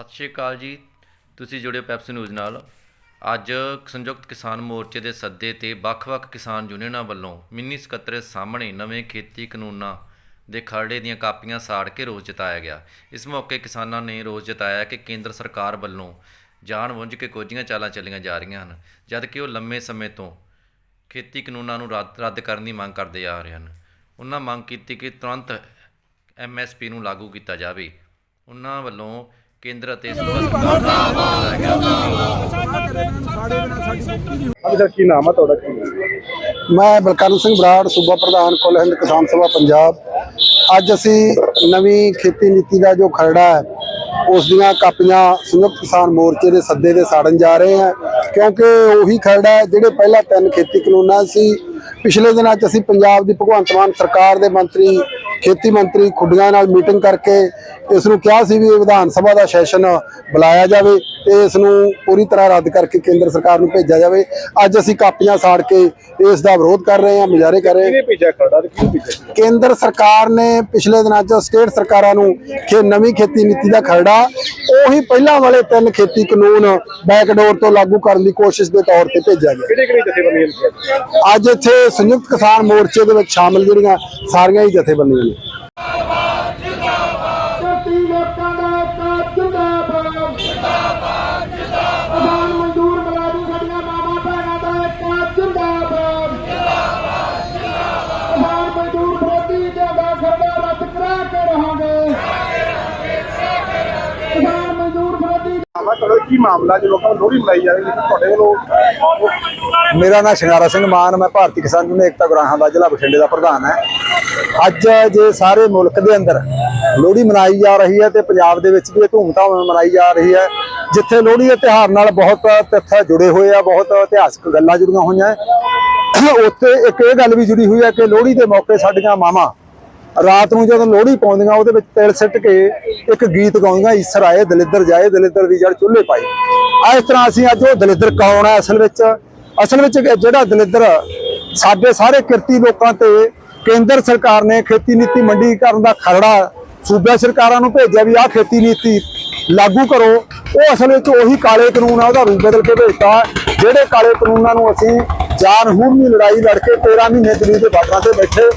ਸਤਿ ਸ਼੍ਰੀ ਅਕਾਲ ਜੀ। ਤੁਸੀਂ ਜੁੜੇ ਹੋ ਪੈਪਸੀ ਨਿਊਜ਼ ਨਾਲ। ਅੱਜ ਸੰਯੁਕਤ ਕਿਸਾਨ ਮੋਰਚੇ ਦੇ ਸੱਦੇ ਤੇ ਵੱਖ-ਵੱਖ ਕਿਸਾਨ ਯੂਨੀਅਨਾਂ ਵੱਲੋਂ ਮਿੰਨੀ ਸਕੱਤਰੇ ਸਾਹਮਣੇ ਨਵੇਂ ਖੇਤੀ ਕਾਨੂੰਨਾਂ ਦੇ ਖਰੜੇ ਦੀਆਂ ਕਾਪੀਆਂ ਸਾੜ ਕੇ ਰੋਸ ਜਤਾਇਆ ਗਿਆ। ਇਸ ਮੌਕੇ ਕਿਸਾਨਾਂ ਨੇ ਰੋਸ ਜਤਾਇਆ ਕਿ ਕੇਂਦਰ ਸਰਕਾਰ ਵੱਲੋਂ ਜਾਣ-ਬੁੱਝ ਕੇ ਕੋਝੀਆਂ ਚਾਲਾਂ ਚੱਲੀਆਂ ਜਾ ਰਹੀਆਂ ਹਨ, ਜਦ ਕਿ ਉਹ ਲੰਮੇ ਸਮੇਂ ਤੋਂ ਖੇਤੀ ਕਾਨੂੰਨਾਂ ਨੂੰ ਰੱਦ ਰੱਦ ਕਰਨ ਦੀ ਮੰਗ ਕਰਦੇ ਆ ਰਹੇ ਹਨ। ਉਹਨਾਂ ਮੰਗ ਕੀਤੀ ਕਿ ਤੁਰੰਤ ਐਮਐਸਪੀ ਨੂੰ ਲਾਗੂ ਕੀਤਾ ਜਾਵੇ। ਉਹਨਾਂ ਵੱਲੋਂ ਕੇਂਦਰ ਅਤੇ ਸੂਬਾ ਸਰਕਾਰ ਦਾ ਗਿਆ ਹਾਂਜੀ ਸਰ ਕੀ ਨਾਮ ਹੈ ਤੁਹਾਡਾ? ਕੀ ਨਾਮ ਹੈ? ਮੈਂ ਬਲਕਰਨ ਸਿੰਘ ਬਰਾੜ ਸੂਬਾ ਪ੍ਰਧਾਨ ਕੁੱਲ ਹਿੰਦ ਕਿਸਾਨ ਸਭਾ ਪੰਜਾਬ। ਅੱਜ ਅਸੀਂ ਨਵੀਂ ਖੇਤੀ ਨੀਤੀ ਦਾ ਜੋ ਖਰੜਾ ਹੈ ਉਸ ਦੀਆਂ ਕਾਪੀਆਂ ਸੰਯੁਕਤ ਕਿਸਾਨ ਮੋਰਚੇ ਦੇ ਸੱਦੇ ਦੇ ਸਾੜਨ ਜਾ ਰਹੇ ਹਾਂ। ਕਿਉਂਕਿ ਉਹੀ ਖਰੜਾ ਹੈ ਜਿਹੜੇ ਪਹਿਲਾਂ ਤਿੰਨ ਖੇਤੀ ਕਾਨੂੰਨਾਂ ਸੀ ਪਿਛਲੇ ਦਿਨਾਂ 'ਚ ਅਸੀਂ ਪੰਜਾਬ ਦੀ ਭਗਵੰਤ ਮਾਨ ਸਰਕਾਰ ਦੇ ਮੰਤਰੀ ਖੇਤੀ ਮੰਤਰੀ ਖੁੱਡੀਆਂ ਨਾਲ ਮੀਟਿੰਗ ਕਰਕੇ ਇਸ ਨੂੰ ਕਿਹਾ ਸੀ ਵੀ ਵਿਧਾਨ ਸਭਾ ਦਾ ਸੈਸ਼ਨ ਬੁਲਾਇਆ ਜਾਵੇ ਤੇ ਇਸ ਨੂੰ ਪੂਰੀ ਤਰ੍ਹਾਂ ਰੱਦ ਕਰਕੇ ਕੇਂਦਰ ਸਰਕਾਰ ਨੂੰ ਭੇਜਿਆ ਜਾਵੇ। ਅੱਜ ਅਸੀਂ ਕਾਪੀਆਂ ਸਾੜ ਕੇ ਇਸ ਦਾ ਵਿਰੋਧ ਕਰ ਰਹੇ ਹਾਂ ਮੁਜ਼ਾਹਰੇ ਕਰ ਰਹੇ ਹਾਂ। ਕੇਂਦਰ ਸਰਕਾਰ ਨੇ ਪਿਛਲੇ ਦਿਨਾਂ 'ਚ ਸਟੇਟ ਸਰਕਾਰਾਂ ਨੂੰ ਕਿ ਨਵੀਂ ਖੇਤੀ ਨੀਤੀ ਦਾ ਖਰੜਾ ਉਹੀ ਪਹਿਲਾਂ ਵਾਲੇ ਤਿੰਨ ਖੇਤੀ ਕਾਨੂੰਨ ਬੈਕਡੋਰ ਤੋਂ ਲਾਗੂ ਕਰਨ ਦੀ ਕੋਸ਼ਿਸ਼ ਦੇ ਤੌਰ ਤੇ ਭੇਜਿਆ ਗਿਆ ਕਿਹੜੇ ਕਿਹੜੇ ਜਥੇਬੰਦੀਆਂ? ਅੱਜ ਇੱਥੇ ਸੰਯੁਕਤ ਕਿਸਾਨ ਮੋਰਚੇ ਦੇ ਵਿੱਚ ਸ਼ਾਮਲ ਜਿਹੜੀਆਂ ਸਾਰੀਆਂ ਹੀ ਜਥੇਬੰਦੀਆਂ ਨੇ ਆਵਾ ਤੁਹਾਡਾ ਕੀ ਮਾਮਲਾ ਜੋ ਲੋਕਾਂ ਨੂੰ ਲੋਹੜੀ ਮਨਾਈ ਜਾ ਰਹੀ ਹੈ ਤੁਹਾਡੇ ਵੱਲੋਂ ਮੇਰਾ ਨਾਮ ਸ਼ਿੰਗਾਰਾ ਸਿੰਘ ਮਾਨ, ਮੈਂ ਭਾਰਤੀ ਕਿਸਾਨ ਯੂਨੀਅਨ ਏਕਤਾ ਗੁਰਾਹਾਂ ਦਾ ਜ਼ਿਲ੍ਹਾ ਬਠਿੰਡੇ ਦਾ ਪ੍ਰਧਾਨ ਹੈ। ਅੱਜ ਜੇ ਸਾਰੇ ਮੁਲਕ ਦੇ ਅੰਦਰ ਲੋਹੜੀ ਮਨਾਈ ਜਾ ਰਹੀ ਹੈ ਤੇ ਪੰਜਾਬ ਦੇ ਵਿੱਚ ਵੀ ਇਹ ਧੂਮਧਾਮ ਨਾਲ ਮਨਾਈ ਜਾ ਰਹੀ ਹੈ, ਜਿੱਥੇ ਲੋਹੜੀ ਦੇ ਤਿਉਹਾਰ ਨਾਲ ਬਹੁਤ ਤੱਥ ਜੁੜੇ ਹੋਏ ਆ, ਬਹੁਤ ਇਤਿਹਾਸਕ ਗੱਲਾਂ ਜੁੜੀਆਂ ਹੋਈਆਂ ਉੱਥੇ ਇੱਕ ਇਹ ਗੱਲ ਵੀ ਜੁੜੀ ਹੋਈ ਹੈ ਕਿ ਲੋਹੜੀ ਦੇ ਮੌਕੇ ਸਾਡੀਆਂ ਮਾਵਾਂ ਰਾਤ ਨੂੰ ਜਦੋਂ ਲੋਹੜੀ ਪਾਉਂਦੀਆਂ, ਉਹਦੇ ਵਿੱਚ ਤਿਲ ਸਿੱਟ ਕੇ ਇੱਕ ਗੀਤ ਗਾਉਂਦੀਆਂ, ਈਸਰ ਆਏ, ਦਲਿੱਦਰ ਜਾਏ, ਦਲਿੱਦਰ ਦੀ ਜੜ ਚੁੱਲ੍ਹੇ ਪਾਈ ਆ ਇਸ ਤਰ੍ਹਾਂ ਅਸੀਂ ਅੱਜ ਉਹ ਦਲਿੱਦਰ ਕੌਣ ਹੈ ਅਸਲ ਵਿੱਚ? ਅਸਲ ਵਿੱਚ ਜਿਹੜਾ ਦਲਿੱਦਰ ਸਾਡੇ ਸਾਰੇ ਕਿਰਤੀ ਲੋਕਾਂ ਤੇ ਕੇਂਦਰ ਸਰਕਾਰ ਨੇ ਖੇਤੀ ਨੀਤੀ ਮੰਡੀਕਰਨ ਦਾ ਖਰੜਾ ਸੂਬਾ ਸਰਕਾਰਾਂ ਨੂੰ ਭੇਜਿਆ ਵੀ ਆਹ ਖੇਤੀ ਨੀਤੀ ਲਾਗੂ ਕਰੋ। ਉਹ ਅਸਲ ਵਿੱਚ ਉਹੀ ਕਾਲੇ ਕਾਨੂੰਨ ਆ, ਉਹਦਾ ਰੂਪ ਬਦਲ ਕੇ ਭੇਜਤਾ। ਜਿਹੜੇ ਕਾਲੇ ਕਾਨੂੰਨਾਂ ਨੂੰ ਅਸੀਂ ਜਾਨਹੂਨ ਦੀ ਲੜਾਈ ਲੜ ਕੇ 13 ਮਹੀਨੇ ਦਿੱਲੀ ਦੇ ਬਾਰਡਰਾਂ ਤੇ ਬੈਠੇ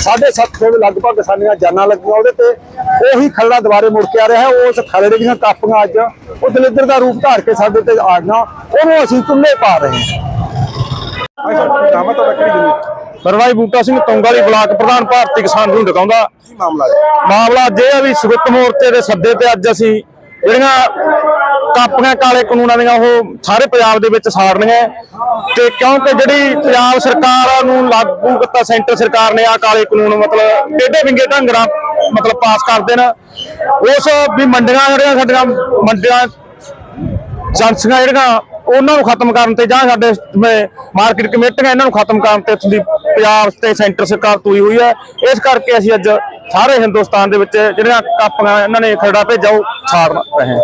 ਸਾਢੇ ਸੱਤ ਸੌ ਦੇ ਲਗਭਗ ਸਾਡੀਆਂ ਜਾਨਾਂ ਲੱਗੀਆਂ ਉਹਦੇ ਤੇ। ਉਹੀ ਖਰੜਾ ਦੁਬਾਰੇ ਮੁੜ ਕੇ ਆ ਰਿਹਾ ਹੈ। ਉਸ ਖਰੜੇ ਦੀਆਂ ਕਾਪੀਆਂ ਅੱਜ ਉਹ ਦਲਿੱਦਰ ਦਾ ਰੂਪ ਧਾਰ ਕੇ ਸਾਡੇ ਤੇ ਆ ਗਈਆਂ ਉਹਨੂੰ ਅਸੀਂ ਚੁੱਲ੍ਹੇ ਪਾ ਰਹੇ ਹਾਂ। ਸਰਵਾਈ ਬੂਟਾ ਸਿੰਘ ਤੁੰਗਾਲੀ ਬਲਾਕ ਪ੍ਰਧਾਨ ਭਾਰਤੀ ਕਿਸਾਨ ਨੂੰ ਦਿਖਾਉਂਦਾ। ਕੀ ਮਾਮਲਾ ਹੈ? ਮਾਮਲਾ ਅੱਜ ਇਹ ਆ ਵੀ ਸੰਯੁਕਤ ਮੋਰਚੇ ਦੇ ਸੱਦੇ ਤੇ ਅੱਜ ਅਸੀਂ ਜਿਹੜੀਆਂ ਕਾਪੀਆਂ ਕਾਲੇ ਕਾਨੂੰਨਾਂ ਦੀਆਂ ਉਹ ਸਾਰੇ ਪੰਜਾਬ ਦੇ ਵਿੱਚ ਸਾੜਨੀਆਂ। ਹੈ। ਤੇ ਕਿਉਂਕਿ ਜਿਹੜੀ ਪੰਜਾਬ ਸਰਕਾਰ ਨੂੰ ਲਾਗੂ ਕੀਤਾ ਸੈਂਟਰ ਸਰਕਾਰ ਨੇ ਆ ਕਾਲੇ ਕਾਨੂੰਨ, ਮਤਲਬ ਟੇਢੇ ਵਿੰਗੇ ਢੰਗ ਨਾਲ ਮਤਲਬ ਪਾਸ ਕਰਦੇ ਨੇ ਉਸ ਵੀ ਮੰਡੀਆਂ ਜਿਹੜੀਆਂ ਸਾਡੀਆਂ ਮੰਡੀਆਂ, ਏਜੰਸੀਆਂ ਜਿਹੜੀਆਂ, ਉਹਨਾਂ ਨੂੰ ਖਤਮ ਕਰਨ ਤੇ ਜਾਂ ਸਾਡੇ ਮਾਰਕੀਟ ਕਮੇਟੀਆਂ, ਇਹਨਾਂ ਨੂੰ ਖਤਮ ਕਰਨ ਤੇ ਇੱਥੋਂ ਦੀ ਪੰਜਾਬ ਤੇ ਸੈਂਟਰ ਸਰਕਾਰ ਤੁਈ ਹੋਈ ਹੈ। ਇਸ ਕਰਕੇ ਅਸੀਂ ਅੱਜ ਸਾਰੇ ਹਿੰਦੁਸਤਾਨ ਦੇ ਵਿੱਚ ਜਿਹੜੀਆਂ ਕਾਪੀਆਂ ਇਹਨਾਂ ਨੇ ਖਰੜਾ ਭੇਜਿਆ, ਉਹ ਛਾੜ ਰਹੇ ਹਾਂ।